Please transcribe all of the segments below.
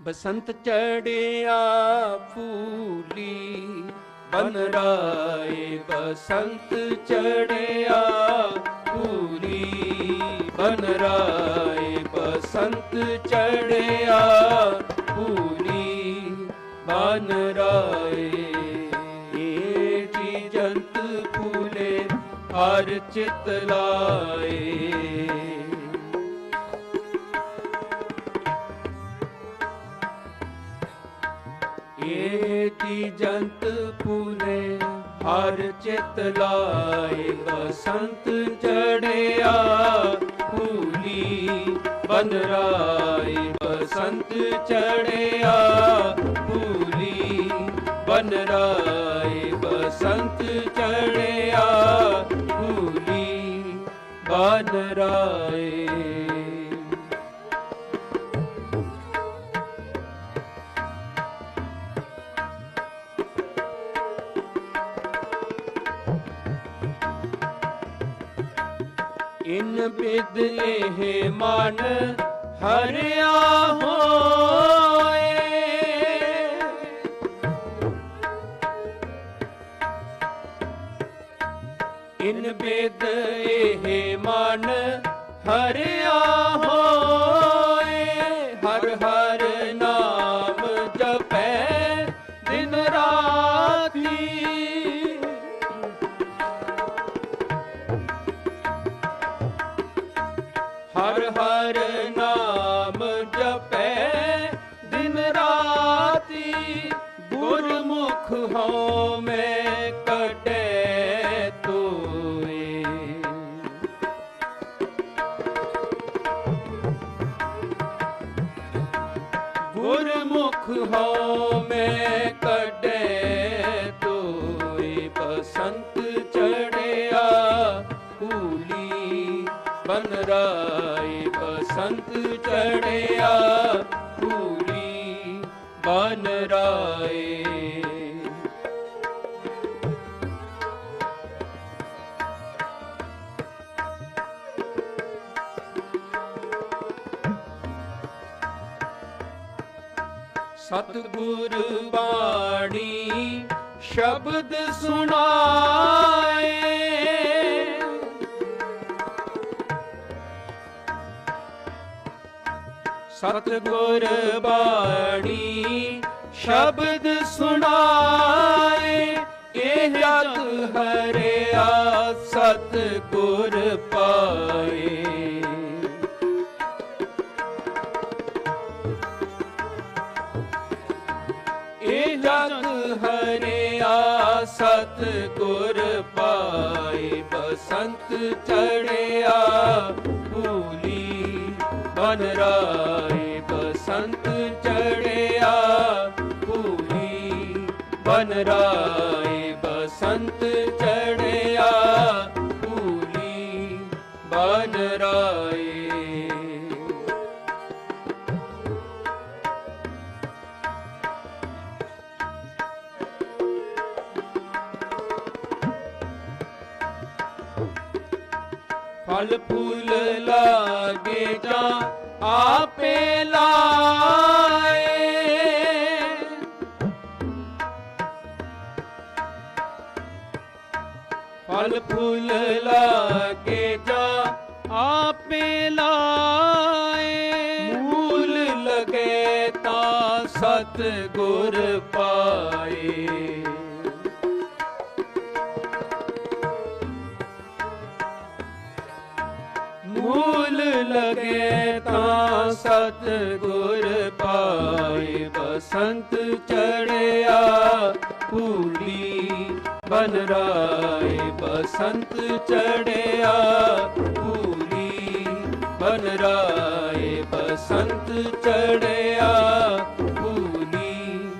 ਬਸੰਤ ਚੜਿਆ ਫੂਲੀ, ਬਨ ਰਾਏ ਬਸੰਤ ਚੜਿਆ ਫੂਲੀ, ਬਨ ਰਾਏ ਬਸੰਤ ਚੜਿਆ ਫੂਲੀ, ਬਨ ਰਾਏ ਏ ਜੀ ਜੰਤ ਫੂਲੇ, ਹਰ ਚਿਤ ਲਾਏ। ਏਤੀ ਜੰਤ ਫੂਲੇ ਹਰ ਚਿਤ ਲਾਏ ਬਸੰਤ ਚੜਿਆ ਫੂਲੀ ਬਨਰਾਏ ਬਸੰਤ ਚੜਿਆ ਫੂਲੀ ਬਨਰਾਏ ਬਸੰਤ ਚੜਿਆ ਫੂਲੀ ਬਨਰਾਏ ਇਨ ਬਿਦ ਇਹ ਮਨ ਹਰਿਆ ਹੋਏ। ਇਨ ਬਿਦ ਇਹ ਮਨ ਹਰਿਆ ਹੋਏ। ਹਰ ਹਰ ਨਾਮ ਜਪੈ। ਦਿਨ ਰਾਤੀ ਗੁਰਮੁਖ ਹਉ ਮੈਂ ਗੁਰਮੁਖ ਹਉ ਚੜਿਆ ਕੂਲੀ ਬਨ ਰਾਏ। ਸਤਿਗੁਰ ਬਾਣੀ ਸ਼ਬਦ ਸੁਣਾਏ। ਸਤਿਗੁਰ ਬਾਣੀ ਸ਼ਬਦ ਸੁਣਾਏ, ਇਹ ਜਗ ਹਰਿਆ ਸਤਿਗੁਰ ਪਾਏ। ਇਹ ਜਗ ਹਰਿਆ ਸਤ ਗੁਰ ਪਾਏ, ਬਸੰਤ ਚੜਿਆ ਭੂਲੀ ਬਨ ਰਾਏ ਬਸੰਤ ਚੜਿਆ ਭੂਲੀ ਬਨ ਰਾਏ ਬਸੰਤ ਚੜਿਆ ਭੂਲੀ ਬਨ ਰਾਏ। ਫਲ ਫੂਲ ਲਾਗੇ ਜਾਂ ਆਪੇ ਲਾਏ। ਫਲ ਫੂਲ ਲਾਗੇ ਜਾਂ ਆਪੇ ਲਾਏ। ਮੂਲ ਲਗੇ ਤਾਂ ਸਤ ਗੁਰ ਪਾਏ। ਮੂਲ ਲਗੇ ਤਾਂ ਸਤ ਗੁਰ ਪਾਏ। ਬਸੰਤ ਚੜਿਆ ਫੂਲੀ ਬਨ ਰਾਏ। ਬਸੰਤ ਚੜਿਆ ਫੂਲੀ ਬਨ ਰਾਏ। ਬਸੰਤ ਚੜਿਆ ਫੂਲੀ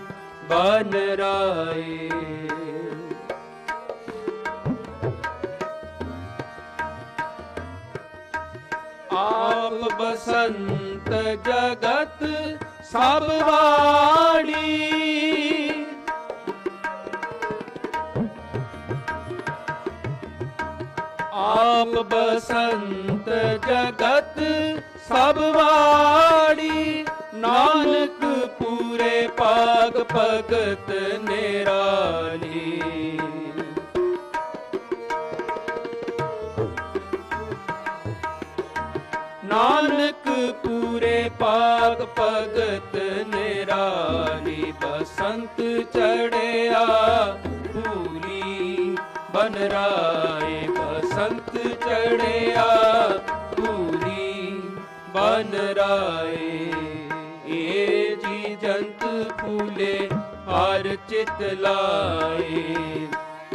ਬਨ ਰਾਏ। ਬਸੰਤ ਜਗਤ ਸਭ ਵਾੜੀ ਆਪ ਬਸੰਤ ਜਗਤ ਸਭ ਵਾੜੀ ਨਾਨਕ ਪੂਰੇ ਪਾਗ ਭਗਤ ਨਿਰਾਲੀ ਨਾਨਕ ਪੂਰੇ ਪਾਗ ਭਗਤ ਨਿਰਾਲੀ ਬਸੰਤ ਚੜਿਆ ਪੂਰੀ ਬਨ ਰਾਏ ਬਸੰਤ ਚੜਿਆ ਪੂਰੀ ਬਨ ਰਾਏ। ਏ ਜੀ ਜੰਤ ਫੂਲੇ ਹਰ ਚਿਤ ਲਾਏ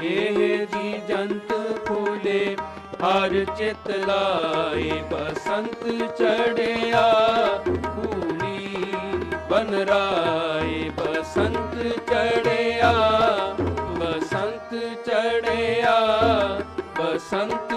ਇਹ ਜੀ ਜੰਤ ਫੂਲੇ ਹਰ ਚਿਤ ਲਾਏ ਬਸੰਤ ਚੜਿਆ ਪੂਰੀ ਬਨ ਰਾਏ ਬਸੰਤ ਚੜਿਆ ਬਸੰਤ ਚੜਿਆ ਬਸੰਤ